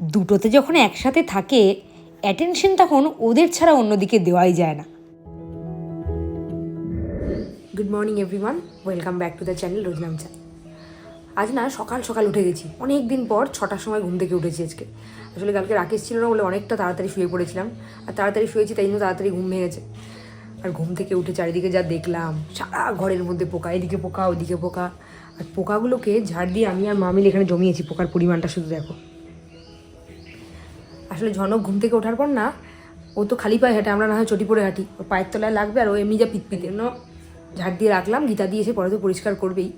দুটোতে যখন একসাথে থাকে অ্যাটেনশন তখন ওদের ছাড়া অন্যদিকে দেওয়াই যায় না। Good morning everyone welcome back to the channel রোজনাম চা আজ না সকাল সকাল উঠে গেছি। অনেক দিন পর ছটার সময় ঘুম থেকে উঠেছি আজকে। আসলে কালকে রাকেশ ছিল না বলে অনেকটা তাড়াতাড়ি শুয়ে পড়েছিলাম। আর তাড়াতাড়ি শুয়েছি, তাই জন্য তাড়াতাড়ি ঘুম ভেঙেছে আর ঘুম থেকে উঠে চারিদিকে যা দেখলাম, সারা ঘরের মধ্যে পোকা, এদিকে পোকা, ওদিকে পোকা। আর পোকাগুলোকে ঝাড় দিয়ে আমি আর মামিল এখানে জমিয়েছি, পোকার পরিমাণটা শুধু দেখো। আসলে ঝনক ঘুম থেকে ওঠার পর না, ও তো খালি পায়ে হাঁটে, আমরা না হয় চটি পরে হাঁটি। ওর পায়ের তলায় লাগবে আর ও এমনি যা পিতপিতে। জন্য ঝাড় দিয়ে রাখলাম, গীতা দিয়ে এসে পরে তো পরিষ্কার করবেই।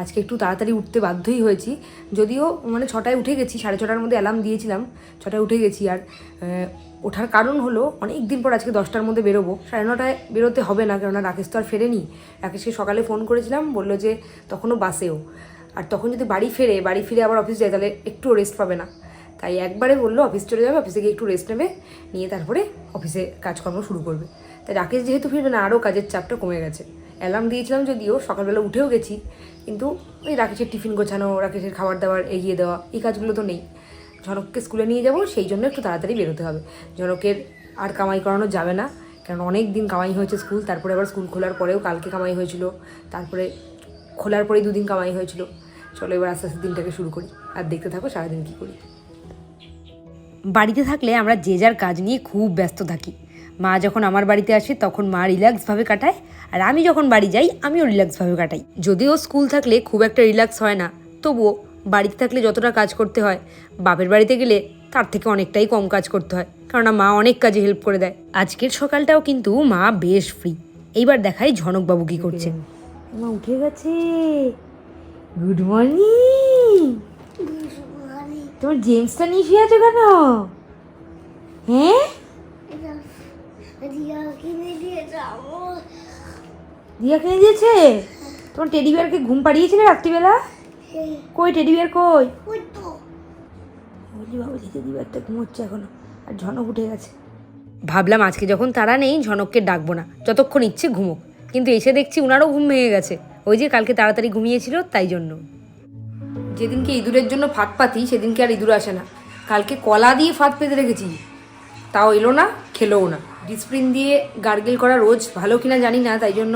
আজকে একটু তাড়াতাড়ি উঠতে বাধ্যই হয়েছি। যদিও মানে ছটায় উঠে গেছি, সাড়ে ছটার মধ্যে অ্যালার্ম দিয়েছিলাম, ছটায় উঠে গেছি। আর ওঠার কারণ হলো অনেক দিন পর আজকে দশটার মধ্যে বেরোবো। সাড়ে নটায় বেরোতে হবে না, কেননা রাকেশ তো আর ফেরেনি। রাকেশকে সকালে ফোন করেছিলাম, বলল যে তখনও বাসেও। আর তখন যদি বাড়ি ফেরে, বাড়ি ফিরে আবার অফিস যায়, তাহলে একটু রেস্ট পাবে না। তাই একবারে বলল, অফিস চলে যাবে, অফিসে গিয়ে একটু রেস্ট নেবে, নিয়ে তারপরে অফিসে কাজকর্ম শুরু করবে। তাই রাকেশ যেহেতু ফিরবে না, আরও কাজের চাপটা কমে গেছে। অ্যালার্ম দিয়েছিলাম যদিও সকালবেলা উঠেও গেছি, কিন্তু ওই রাকেশের টিফিন গোছানো, রাকেশের খাবার দাবার এগিয়ে দেওয়া, এই কাজগুলো তো নেই। ঝনককে স্কুলে নিয়ে যাব, সেই জন্য একটু তাড়াতাড়ি বেরোতে হবে। ঝনকের আর কামাই করানো যাবে না, কারণ অনেক দিন কামাই হয়েছে স্কুল, তারপরে আবার স্কুল খোলার পরেও কালকে কামাই হয়েছিল, তারপরে খোলার পরেই দুদিন কামাই হয়েছিল। চলো এবার আস্তে আস্তে দিনটাকে শুরু করি, আর দেখতে থাকো সারাদিন কী করি। বাড়িতে থাকলে আমরা যে যার কাজ নিয়ে খুব ব্যস্ত থাকি। মা যখন আমার বাড়িতে আসে তখন মা রিল্যাক্সভাবে কাটায় আর আমি যখন বাড়ি যাই আমিও রিল্যাক্সভাবে কাটাই। যদিও স্কুল থাকলে খুব একটা রিল্যাক্স হয় না, তবুও বাড়িতে থাকলে যতটা কাজ করতে হয়, বাপের বাড়িতে গেলে তার থেকে অনেকটাই কম কাজ করতে হয়, কেননা মা অনেক কাজে হেল্প করে দেয়। আজকের সকালটাও কিন্তু মা বেশ ফ্রি এইবার দেখাই ঝনকবাবু কি করছে। মা উঠে গেছে। গুড মর্নিং তোমার জেমসটা নিয়ে শুয়ে আছো কেন? হ্যাঁ? দিয়া কিনে দিয়েছে? তোমার টেডি বিয়ারকে ঘুম পাড়িয়েছিলে রাত্রিবেলা? কই টেডি বিয়ার কই? বলি বাবু টেডি বিয়ারটা ঘুমোচ্ছে এখনও, আর ঝনক উঠে গেছে। ভাবলাম আজকে যখন তারা নেই, ঝনককে ডাকবো না, যতক্ষণ ইচ্ছে ঘুমোক। কিন্তু এসে দেখছি উনারও ঘুম ভেঙে গেছে। ওই যে কালকে তাড়াতাড়ি ঘুমিয়েছিল, তাই জন্য। যেদিনকে ইঁদুরের জন্য ফাঁদ পাতি সেদিনকে আর ইঁদুর আসে না। কালকে কলা দিয়ে ফাঁদ পেতে রেখেছি তাও এলো না খেলোও না। ডিসপ্রিন দিয়ে গার্গেল করা রোজ ভালো কিনা জানি না তাই জন্য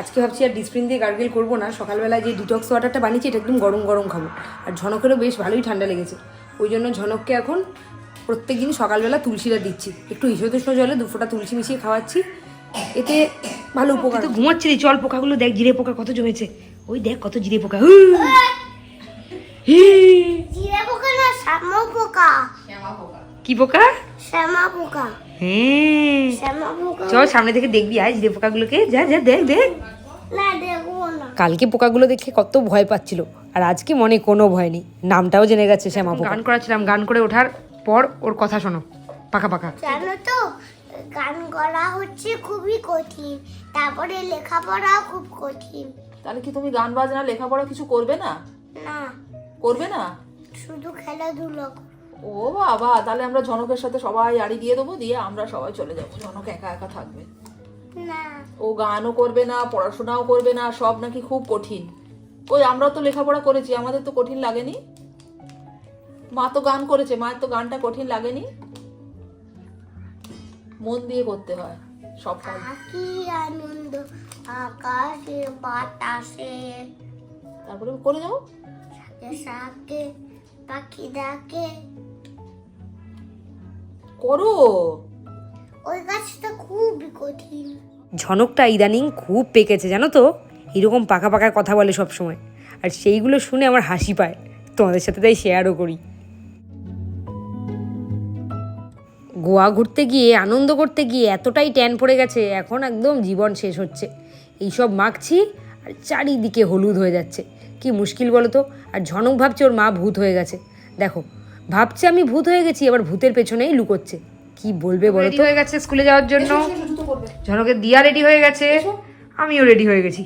আজকে ভাবছি আর ডিসপ্রিন দিয়ে গার্গেল করব না। সকালবেলায় যে ডিটক্স ওয়াটারটা বানিয়েছি এটা একদম গরম গরম খাব। আর ঝনকেরও বেশ ভালোই ঠান্ডা লেগেছে। ওই জন্য ঝনককে এখন প্রত্যেক দিন সকালবেলা তুলসীটা দিচ্ছি। একটু হিসোতুষ্ণ জলে দু ফোঁটা তুলসী মিশিয়ে খাওয়াচ্ছি। এতে ভালো উপকার তো ঘুমাচ্ছিলি চল পোকাগুলো দেখ জিরে পোকা কত জমেছে। ওই দেখ কত জিরে পোকা। জিরে পোকা না শ্যামা পোকা কি পোকা? শ্যামা পোকা হ্যাঁ শ্যামা পোকা চল সামনে থেকে দেখবি আয় জিরে পোকাগুলোকে যা যা দেখ দেখ। না দেখব না। কালকে পোকাগুলো দেখে কত ভয় পাচ্ছিল। আর আজকে মনে কোনো ভয় নেই। নামটাও জেনে গেছে শ্যামা পোকা গান করাচ্ছিলাম গান করে ওঠার পর ওর কথা শোনো। পাকা পাকা। জানো তো গান করা হচ্ছে খুবই কঠিন। তারপরে লেখাপড়াও খুব কঠিন। তাহলে কি তুমি গান বাজনা লেখাপড়া কিছু করবে না? না। করবে না? শুধু খেলাধুলো ও বাবা তাহলে আমরা জনকের সাথে সবাই আড়ি দিয়ে দেবো দিয়ে আমরা সবাই চলে যাব। জনক একা একা থাকবে। না। ও গানও করবে না পড়াশোনাও করবে না সব নাকি খুব কঠিন। ওই আমরা তো লেখাপড়া করেছি আমাদের তো কঠিন লাগেনি। মা তো গান করেছে মায়ের তো গানটা কঠিন লাগেনি। মন দিয়ে করতে হয় সব কাজ। কি আনন্দ আকাশে বাতাসে। তারপরে করে যাও। শাকে পাখি ডাকে করো। ওই গাছটা খুবই কঠিন। ঝনকটা ইদানিং খুব পেকেছে জানো তো? এরকম পাকা পাকা কথা বলে সব সময় আর সেইগুলো শুনে আমার হাসি পায়। তোমাদের সাথে তাই শেয়ারও করি। গোয়া ঘুরতে গিয়ে আনন্দ করতে গিয়ে এতটাই ট্যান পড়ে গেছে এখন একদম জীবন শেষ হচ্ছে। এইসব মাখছি আর চারিদিকে হলুদ হয়ে যাচ্ছে। কি মুশকিল বলো তো? আর ঝনক ভাবছে ওর মা ভূত হয়ে গেছে। দেখো ভাবছে আমি ভূত হয়ে গেছি এবার ভূতের পেছনেই লুকোচ্ছে। কি বলবে বলো তো? হয়ে গেছে স্কুলে যাওয়ার জন্য। ঝনকের দিয়া রেডি হয়ে গেছে। আমিও রেডি হয়ে গেছি।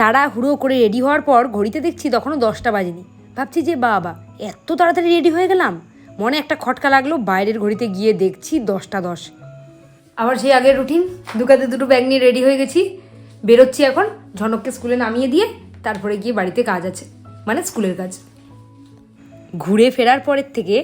তারা হুড়ো করে রেডি হওয়ার পর ঘড়িতে দেখছি তখনও দশটা বাজেনি। ভাবছি যে বাবা এত তাড়াতাড়ি রেডি হয়ে গেলাম? মনে একটা খটকা লাগল বাইরের ঘড়িতে গিয়ে দেখছি দশটা দশ। আবার সেই আগের রুটিন দুকাতে দুটো ব্যাগ নিয়ে রেডি হয়ে গেছি। বেরোচ্ছি এখন ঝনককে স্কুলে নামিয়ে দিয়ে তারপরে গিয়ে বাড়িতে কাজ আছে মানে স্কুলের কাজ। ঘুরে ফেরার পরের থেকে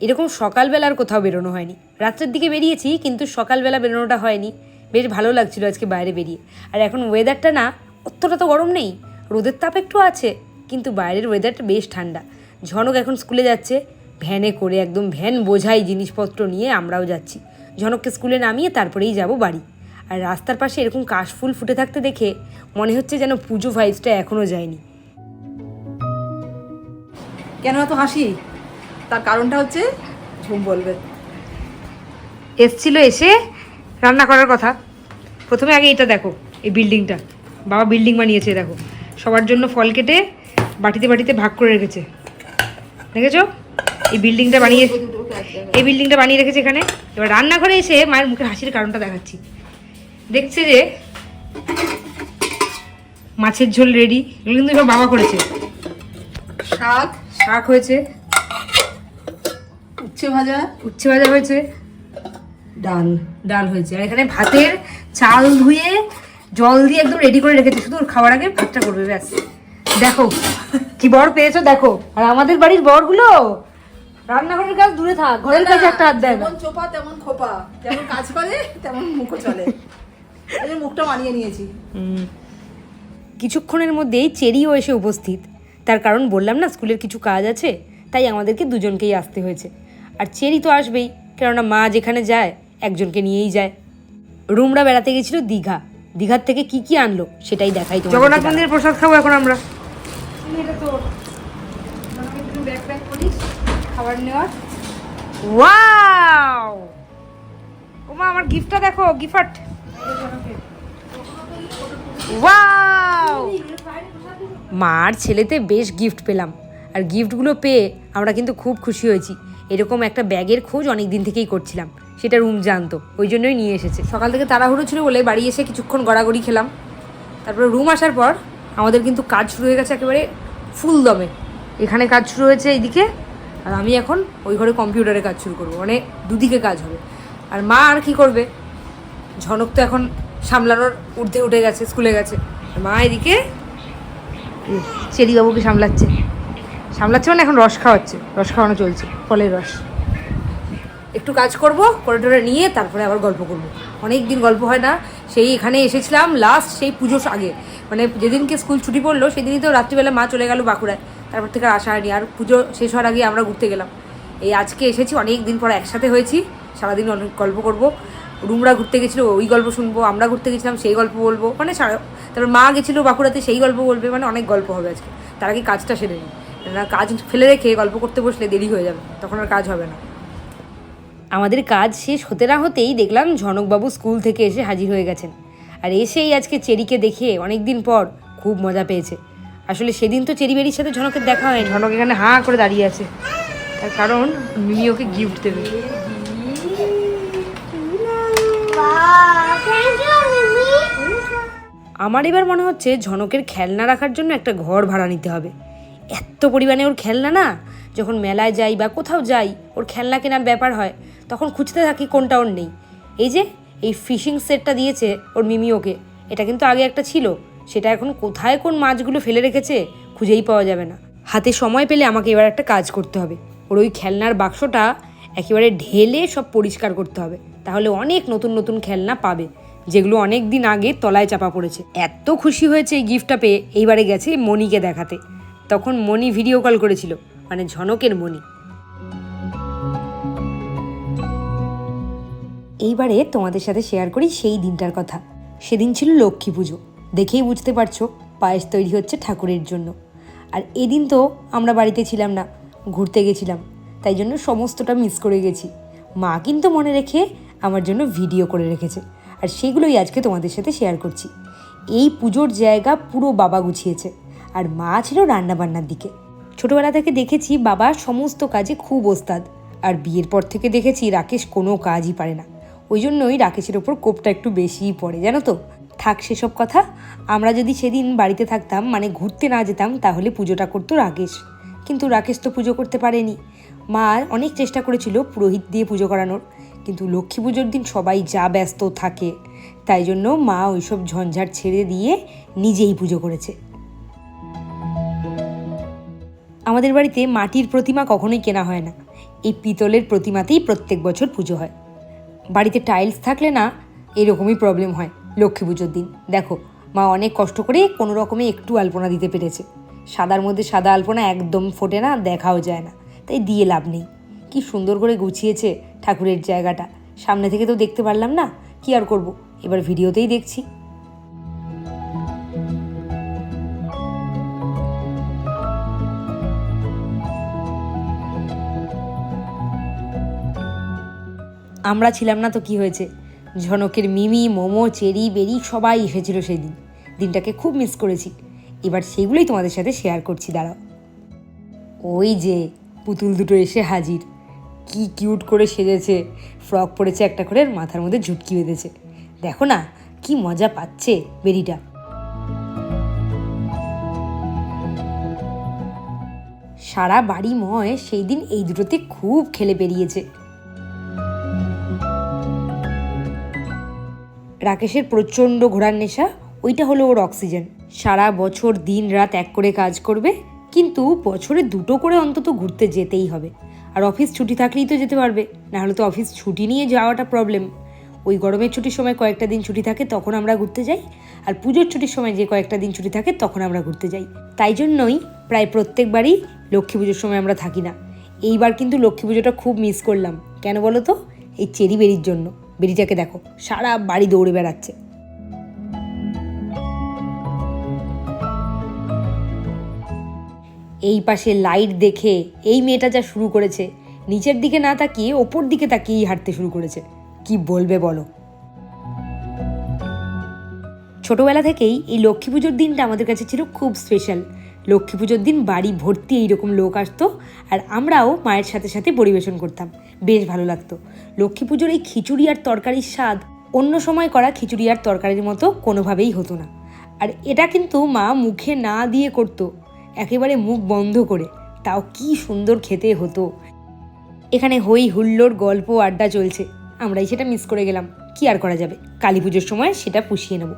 এরকম সকালবেলা আর কোথাও বেরোনো হয়নি। রাত্রের দিকে বেরিয়েছি, কিন্তু সকালবেলা বেরোনোটা হয়নি। বেশ ভালো লাগছিল আজকে বাইরে বেরিয়ে। আর এখন ওয়েদারটা না, অতটা তো গরম নেই। রোদের তাপ একটু আছে, কিন্তু বাইরের ওয়েদারটা বেশ ঠান্ডা। ঝনক এখন স্কুলে যাচ্ছে, ভ্যানে করে একদম ভ্যান বোঝাই জিনিসপত্র নিয়ে আমরাও যাচ্ছি। ঝনককে স্কুলে নামিয়ে তারপরেই যাব বাড়ি। আর রাস্তার পাশে এরকম কাশফুল ফুটে থাকতে দেখে মনে হচ্ছে যেন পুজো ভাইবসটা এখনও যায়নি। কেন এত হাসি? তার কারণটা হচ্ছে ঝুম বলবে। এসছিল এসে রান্না করার কথা। প্রথমে আগে এটা দেখো এই বিল্ডিংটা বাবা বিল্ডিং বানিয়েছে দেখো। সবার জন্য ফল কেটে বাটিতে বাটিতে ভাগ করে রেখেছে। দেখেছ? এই বিল্ডিংটা বানিয়ে এই বিল্ডিংটা বানিয়ে রেখেছে এখানে। এবার রান্নাঘরে এসে মায়ের মুখে হাসির কারণটা দেখাচ্ছি। দেখছে যে মাছের ঝোল রেডি এগুলো কিন্তু সব বাবা করেছে। শাক শাক হয়েছে। উচ্ছে ভাজা। উচ্ছে ভাজা হয়েছে। ডাল ডাল হয়েছে। আর এখানে ভাতের চাল ধুয়ে জল দিয়ে একদম রেডি করে রেখেছে। শুধু ওর খাওয়ার আগে ভাতটা করবে ব্যাস। দেখো কি বর পেয়েছ দেখো। আর আমাদের বাড়ির বরগুলো রান্নাঘরের কাজ দূরে থাক। ঘরের কাছে একটা হাত দেয় না। চোপা তেমন খোপা। যেমন কাজ করে তেমন মুখও চলে। মুখটা মানিয়ে নিয়েছি। কিছুক্ষণের মধ্যেই চেরিও এসে উপস্থিত। তার কারণ বললাম না স্কুলের কিছু কাজ আছে তাই আমাদেরকে দুজনকেই আসতে হয়েছে। আর চেরি তো আসবেই কেননা মা যেখানে যায় একজনকে নিয়েই যায়। রুমরা বেড়াতে গেছিল দীঘা। দীঘার থেকে কি কি আনলো সেটাই দেখাই তো জগন্নাথ মন্দিরের প্রসাদ খাব এখন আমরা। খাবার নেওয়ার। ওয়াও! ওমা আমার গিফটটা দেখো গিফট। ওয়াও! মার ছেলেতে বেশ গিফট পেলাম। আর গিফটগুলো পেয়ে আমরা কিন্তু খুব খুশি হয়েছি। এরকম একটা ব্যাগের খোঁজ অনেক দিন থেকেই করছিলাম। সেটা রুম জানতো। ওই জন্যই নিয়ে এসেছে। সকাল থেকে তাড়াহুড়ো ছিল বলে বাড়ি এসে কিছুক্ষণ গড়াগড়ি খেলাম। তারপরে রুম আসার পর আমাদের কিন্তু কাজ শুরু হয়ে গেছে একেবারে ফুল দমে। এখানে কাজ শুরু হয়েছে এইদিকে। আর আমি এখন ওই ঘরে কম্পিউটারে কাজ শুরু করব। মানে দুদিকে কাজ হবে। আর মা আর কি করবে? ঝনক তো এখন সামলানোর ঊর্ধ্বে উঠে গেছে, স্কুলে গেছে। মা এদিকে চেরিবাবুকে সামলাচ্ছে। সামলাচ্ছে মানে এখন রস খাওয়াচ্ছে, রস খাওয়ানো চলছে, ফলের রস। একটু কাজ করব করে টোরে নিয়ে তারপরে আবার গল্প করব। অনেক দিন গল্প হয় না, সেই এখানে এসেছিলাম লাস্ট সেই পুজোর আগে। মানে যেদিনকে স্কুল ছুটি পড়ল, সেদিনই তো রাত্রিবেলা মা চলে গেল বাঁকুড়ায়। তারপর থেকে আসা হয়নি, আর পুজো শেষ হওয়ার আগে আমরা ঘুরতে গেলাম। এই আজকে এসেছি অনেক দিন পর একসাথে হয়েছি, সারাদিন অনেক গল্প করব। রুমরা ঘুরতে গেছিল, ওই গল্প শুনব, আমরা ঘুরতে গেছিলাম, সেই গল্প বলব। মানে তারপর মা গেছিল বাঁকুড়াতে, সেই গল্প বলবে মানে অনেক গল্প হবে আজকে। তার আগে কাজটা সেরে নিই কাজ ফেলে রেখে গল্প করতে বসলে দেরি হয়ে যাবে, তখন আর কাজ হবে না। আমাদের কাজ শেষ হতে না হতেই দেখলাম ঝনকবাবু স্কুল থেকে এসে হাজির হয়ে গেছেন। আর এসেই আজকে চেরিকে দেখে অনেক দিন পর খুব মজা পেয়েছে। আসলে সেদিন তো চেরি বেরির সাথে ঝনকের দেখা হয়নি। ঝনক এখানে হাঁ করে দাঁড়িয়ে আছে। তার কারণ মিমি ওকে গিফট দেবে। আমার এবার মনে হচ্ছে ঝনকের খেলনা রাখার জন্য একটা ঘর ভাড়া নিতে হবে। এত পরিমাণে ওর খেলনা না? যখন মেলায় যাই বা কোথাও যাই, ওর খেলনা কেনার ব্যাপার হয়, তখন খুঁজতে থাকি কোনটা ওর নেই। এই যে, এই ফিশিং সেটটা দিয়েছে ওর মিমি ওকে। এটা কিন্তু আগে একটা ছিল। সেটা এখন কোথায় কোন মাছগুলো ফেলে রেখেছে খুঁজেই পাওয়া যাবে না। হাতে সময় পেলে আমাকে এবার একটা কাজ করতে হবে। ওর ওই খেলনার বাক্সটা একেবারে ঢেলে সব পরিষ্কার করতে হবে। তাহলে অনেক নতুন নতুন খেলনা পাবে। যেগুলো অনেক দিন আগে তলায় চাপা পড়েছে। এত খুশি হয়েছে এই গিফটটা পেয়ে, এইবারে গেছে মনিকে দেখাতে। তখন মনি ভিডিও কল করেছিল মানে ঝনকের মনি এইবারে তোমাদের সাথে শেয়ার করি সেই দিনটার কথা। সেদিন ছিল লক্ষ্মী পুজো। দেখেই বুঝতে পারছ, পায়েস তৈরি হচ্ছে ঠাকুরের জন্য। আর এদিন তো আমরা বাড়িতে ছিলাম না, ঘুরতে গেছিলাম। তাই জন্য সমস্তটা মিস করে গেছি। মা কিন্তু মনে রেখে আমার জন্য ভিডিও করে রেখেছে। আর সেগুলোই আজকে তোমাদের সাথে শেয়ার করছি। এই পুজোর জায়গা পুরো বাবা গুছিয়েছে, আর মা ছিল রান্নাবান্নার দিকে। ছোটোবেলা থেকে দেখেছি বাবা সমস্ত কাজে খুব ওস্তাদ, আর বিয়ের পর থেকে দেখেছি রাকেশ কোনো কাজই পারে না। ওই জন্যই রাকেশের ওপর কোপটা একটু বেশিই পড়ে, জানো তো? থাক সেসব কথা, আমরা যদি সেদিন বাড়িতে থাকতাম মানে ঘুরতে না যেতাম, তাহলে পুজোটা করতো রাকেশ। কিন্তু রাকেশ তো পুজো করতে পারেনি। মা অনেক চেষ্টা করেছিল পুরোহিত দিয়ে পুজো করানোর কিন্তু লক্ষ্মী পুজোর দিন সবাই যা ব্যস্ত থাকে, তাই জন্য মা ওইসব ঝঞ্ঝাট ছেড়ে দিয়ে নিজেই পুজো করেছে। আমাদের বাড়িতে মাটির প্রতিমা কখনোই কেনা হয় না। এই পিতলের প্রতিমাতেই প্রত্যেক বছর পুজো হয়। বাড়িতে টাইলস থাকলে না, এরকমই প্রবলেম হয় লক্ষ্মী পুজোর দিন। দেখো, মা অনেক কষ্ট করে কোনো রকমে একটু আলপনা দিতে পেরেছে। সাদার মধ্যে সাদা আলপনা একদম ফোটে না, দেখাও যায় না। তাই দিয়ে লাভ নেই। কি সুন্দর করে গুছিয়েছে ঠাকুরের জায়গাটা। সামনে থেকে তো দেখতে পারলাম না, কি আর করব? এবার ভিডিওতেই দেখছি। আমরা ছিলাম না তো কি হয়েছে? ঝনকের মিমি, মোমো, চেরি, বেরি সবাই এসেছিল সেই দিন দিনটাকে খুব মিস করেছি। এবার সেগুলোই তোমাদের সাথে শেয়ার করছি, দাঁড়াও। ওই যে পুতুল দুটো এসে হাজির। কি কিউট করে সেজেছে। ফ্রক পরেছে একটা করে মাথার মধ্যে ঝুটকি বেঁধেছে। দেখো না, কি মজা পাচ্ছে বেরিটা। সারা বাড়ি ময় সেই দিন এই দুটোতে খুব খেলে বেরিয়েছে। রাকেশের প্রচণ্ড ঘোরার নেশা, ওইটা হলো ওর অক্সিজেন। সারা বছর দিন রাত এক করে কাজ করবে, কিন্তু বছরে দুটো করে অন্তত ঘুরতে যেতেই হবে। আর অফিস ছুটি থাকলেই তো যেতে পারবে। না হলে তো অফিস ছুটি নিয়ে যাওয়াটা প্রবলেম ওই গরমের ছুটির সময় কয়েকটা দিন ছুটি থাকে, তখন আমরা ঘুরতে যাই। আর পুজোর ছুটির সময় যে কয়েকটা দিন ছুটি থাকে, তখন আমরা ঘুরতে যাই। তাই জন্যই প্রায় প্রত্যেকবারই লক্ষ্মী পুজোর সময় আমরা থাকি না। এইবার কিন্তু লক্ষ্মী পুজোটা খুব মিস করলাম। কেন বলো তো? এই চেরি বেরির জন্য। বেরিটাকে দেখো, সারা বাড়ি দৌড়ে বেড়াচ্ছে। এই পাশে লাইট দেখে এই মেয়েটা যা শুরু করেছে। নিচের দিকে না তাকিয়ে ওপর দিকে তাকিয়েই হাঁটতে শুরু করেছে। কি বলবে বলো? ছোটবেলা থেকেই এই লক্ষ্মী পুজোর দিনটা আমাদের কাছে ছিল খুব স্পেশাল লক্ষ্মী পুজোর দিন বাড়ি ভর্তি এইরকম লোক আসতো আর আমরাও মায়ের সাথে সাথে পরিবেশন করতাম। বেশ ভালো লাগতো। লক্ষ্মী পুজোর এই খিচুড়ি আর তরকারির স্বাদ অন্য সময় করা খিচুড়ি আর তরকারির মতো কোনোভাবেই হতো না। আর এটা কিন্তু মা মুখে না দিয়ে করতো। একেবারে মুখ বন্ধ করে। তাও কি সুন্দর খেতে হতো। এখানে হই হুল্লোর গল্প আড্ডা চলছে। আমরাই সেটা মিস করে গেলাম। কি আর করা যাবে? কালী পুজোর সময় সেটা পুষিয়ে নেব।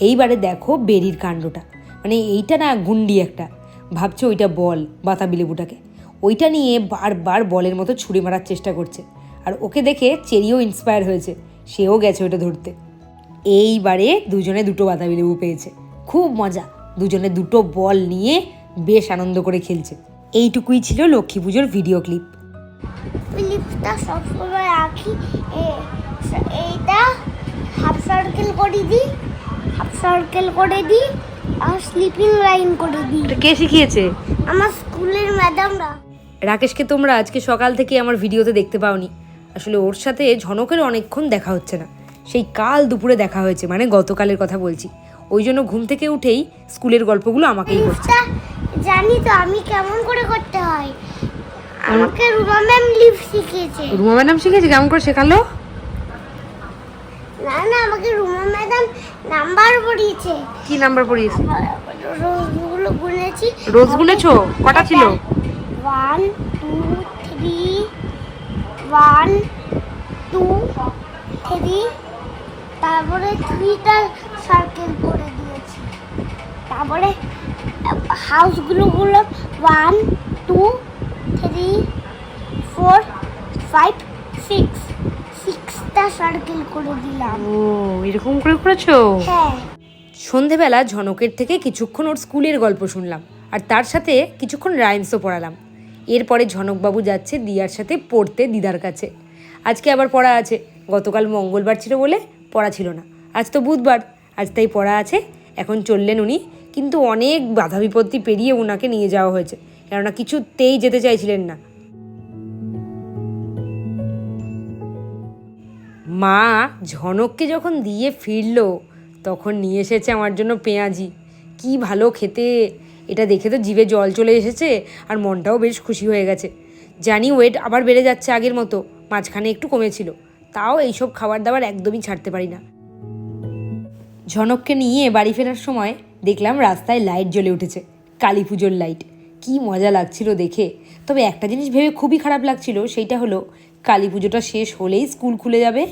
এইবারে দেখো বেরির কাণ্ডটা। মানে এইটা না গুন্ডি একটা। ভাবছে ওইটা বল, বাতাবি লেবুটাকে। ওইটা নিয়ে বারবার বলের মতো ছুরি মারার চেষ্টা করছে। আর ওকে দেখে চেরিও ইন্সপায়ার হয়েছে। সেও গেছে ওটা ধরতে। এইবারে দুজনে দুটো বাতাবি লেবু পেয়েছে। খুব মজা। দুজনে দুটো বল নিয়ে বেশ আনন্দ করে খেলছে। এইটুকুই ছিল লক্ষ্মী পুজোর ভিডিও ক্লিপ ক্লিপটা সবসময় রাখি। এ- এইটা হাফ সার্কেল করে দিই হাফ সার্কেল করে দিই আর স্লিপিং লাইন করে দিই। কে শিখিয়েছে? আমার স্কুলের ম্যাডামরা রাকেশকে তোমরা আজকে সকাল থেকে আমার ভিডিওতে দেখতে পাওনি। আসলে ওর সাথে ঝনকের অনেকক্ষণ দেখা হচ্ছে না। সেই কাল দুপুরে দেখা হয়েছে মানে গতকালের কথা বলছি। ওই জন্য ঘুম থেকে উঠেই স্কুলের গল্পগুলো আমাকেই করছে জানি তো আমি কেমন করে করতে হয়। আমাকে রুমা ম্যাম লিফট শিখিয়েছে। রুমা ম্যাডাম শিখেছে কেমন করে শেখালো? না না আমাকে রুমা ম্যাডাম নাম্বার পড়িয়েছে। কি নাম্বার পড়িয়েছে? রোজগুলো গুনেছি। রোজ গুনেছো? কটা ছিল? One two three one two three তারপরে থ্রিটা সার্কেল করে দিয়েছি। তারপরে হাউসগুলো গুলো one two three four five six. সিক্সটা circle করে দিলাম। ও এরকম করে করেছ? হ্যাঁ। সন্ধেবেলা ঝনকের থেকে কিছুক্ষণ ওর স্কুলের গল্প শুনলাম আর তার সাথে কিছুক্ষণ রাইমসও পড়ালাম। এরপরে ঝনকবাবু যাচ্ছে দিয়ার সাথে পড়তে দিদার কাছে। আজকে আবার পড়া আছে। গতকাল মঙ্গলবার ছিল বলে পড়া ছিল না। আজ তো বুধবার আজ তাই পড়া আছে। এখন চললেন উনি কিন্তু অনেক বাধা বিপত্তি পেরিয়ে ওনাকে নিয়ে যাওয়া হয়েছে। কেননা কিছুতেই যেতে চাইছিলেন না। মা ঝনককে যখন দিয়ে ফিরলো, তখন নিয়ে এসেছে আমার জন্য পেঁয়াজি। কি ভালো খেতে। এটা দেখে তো জিভে জল চলে এসেছে আর মনটাও বেশ খুশি হয়ে গেছে। জানি ওয়েট আবার বেড়ে যাচ্ছে আগের মতো, মাঝখানে একটু কমেছিল। তাও এইসব খাবার দাবার একদমই ছাড়তে পারি না। ঝনককে নিয়ে বাড়ি ফেরার সময় দেখলাম রাস্তায় লাইট জ্বলে উঠেছে, কালী পুজোর লাইট কি মজা লাগছিল দেখে। তবে একটা জিনিস ভেবে খুবই খারাপ লাগছিল, সেইটা হলো কালী পুজোটা শেষ হলেই স্কুল খুলে যাবে,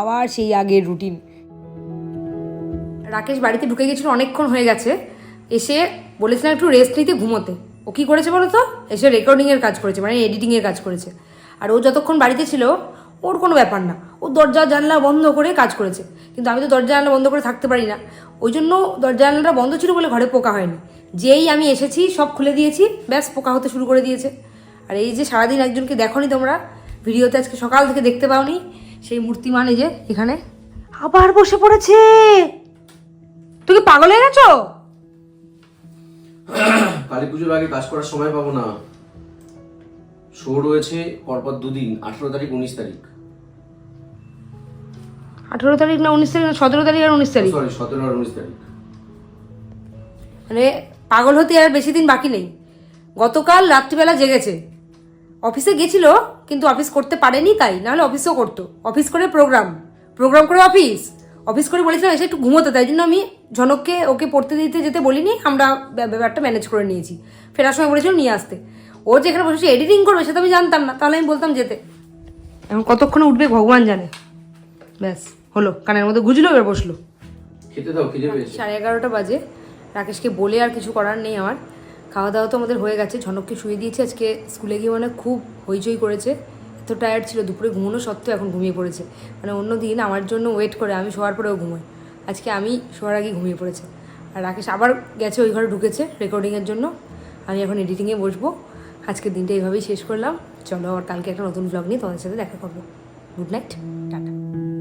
আবার সেই আগের রুটিন রাকেশ বাড়িতে ঢুকে গেছিল অনেকক্ষণ হয়ে গেছে, এসে বলেছিলাম একটু রেস্ট নিতে ঘুমোতে। ও কী করেছে বলো তো? এসে রেকর্ডিংয়ের কাজ করেছে মানে এডিটিংয়ের কাজ করেছে। আর ও যতক্ষণ বাড়িতে ছিল ওর কোনো ব্যাপার না। ও দরজা, জানলা বন্ধ করে কাজ করেছে। কিন্তু আমি তো দরজা, জানলা বন্ধ করে থাকতে পারি না। ওই জন্য দরজা, জানলাটা বন্ধ ছিল বলে ঘরে পোকা হয়নি। যেই আমি এসেছি, সব খুলে দিয়েছি, ব্যাস পোকা হতে শুরু করে দিয়েছে। আর এই যে সারাদিন একজনকে দেখোনি তোমরা, ভিডিওতে আজকে সকাল থেকে দেখতে পাওনি, সেই মূর্তিমান এই যে এখানে। আবার বসে পড়েছে! তুমি পাগল হয়ে গেছো? কালী আগে কাজ করার সময় পাবো না। শো রয়েছে পরপর দুদিন, আঠেরো তারিখ, উনিশ তারিখ। আঠেরো তারিখ না উনিশ তারিখ না সতেরো তারিখ আর উনিশ তারিখ? সরি সতেরো আর উনিশ তারিখ। মানে পাগল হতে আর বেশি দিন বাকি নেই। গতকাল রাত্রিবেলা জেগেছে। অফিসে গেছিল কিন্তু অফিস করতে পারেনি তাই। নাহলে অফিসও করতো। অফিস করে প্রোগ্রাম। প্রোগ্রাম করে অফিস। অফিস করে বলেছিলাম এসে একটু ঘুমোতে। তাই জন্য আমি ঝনককে ওকে পড়তে দিতে যেতে বলিনি। আমরা ব্যা- ব্যাপারটা ম্যানেজ করে নিয়েছি। ফেরার সময় বলেছিল নিয়ে আসতে। ও যেখানে বসে এডিটিং করবে সেটা আমি জানতাম না। তাহলে আমি বলতাম যেতে। এখন কতক্ষণে উঠবে ভগবান জানে। ব্যাস। হলো কানের মধ্যে গুজলো এবার বসল। খেতে দাও খিদে পেয়েছে। সাড়ে এগারোটা বাজে। রাকেশকে বলে আর কিছু করার নেই আমার। খাওয়া দাওয়া তো আমাদের হয়ে গেছে ঝনককে শুয়ে দিয়েছি। আজকে স্কুলে গিয়ে মানে খুব হইচই করেছে। এত টায়ার্ড ছিল দুপুরে ঘুমোনো সত্ত্বেও এখন ঘুমিয়ে পড়েছে। মানে অন্য দিন আমার জন্য ওয়েট করে আমি শোয়ার পরেও ঘুমোই। আজকে আমি শোয়ার আগে ঘুমিয়ে পড়েছে। আর রাকেশ আবার গেছে ওই ঘরে ঢুকেছে রেকর্ডিংয়ের জন্য। আমি এখন এডিটিংয়ে বসবো। আজকের দিনটা এইভাবেই শেষ করলাম। চলো আবার কালকে একটা নতুন ব্লগ নিয়ে তোমাদের সাথে দেখা করব। Good night tata.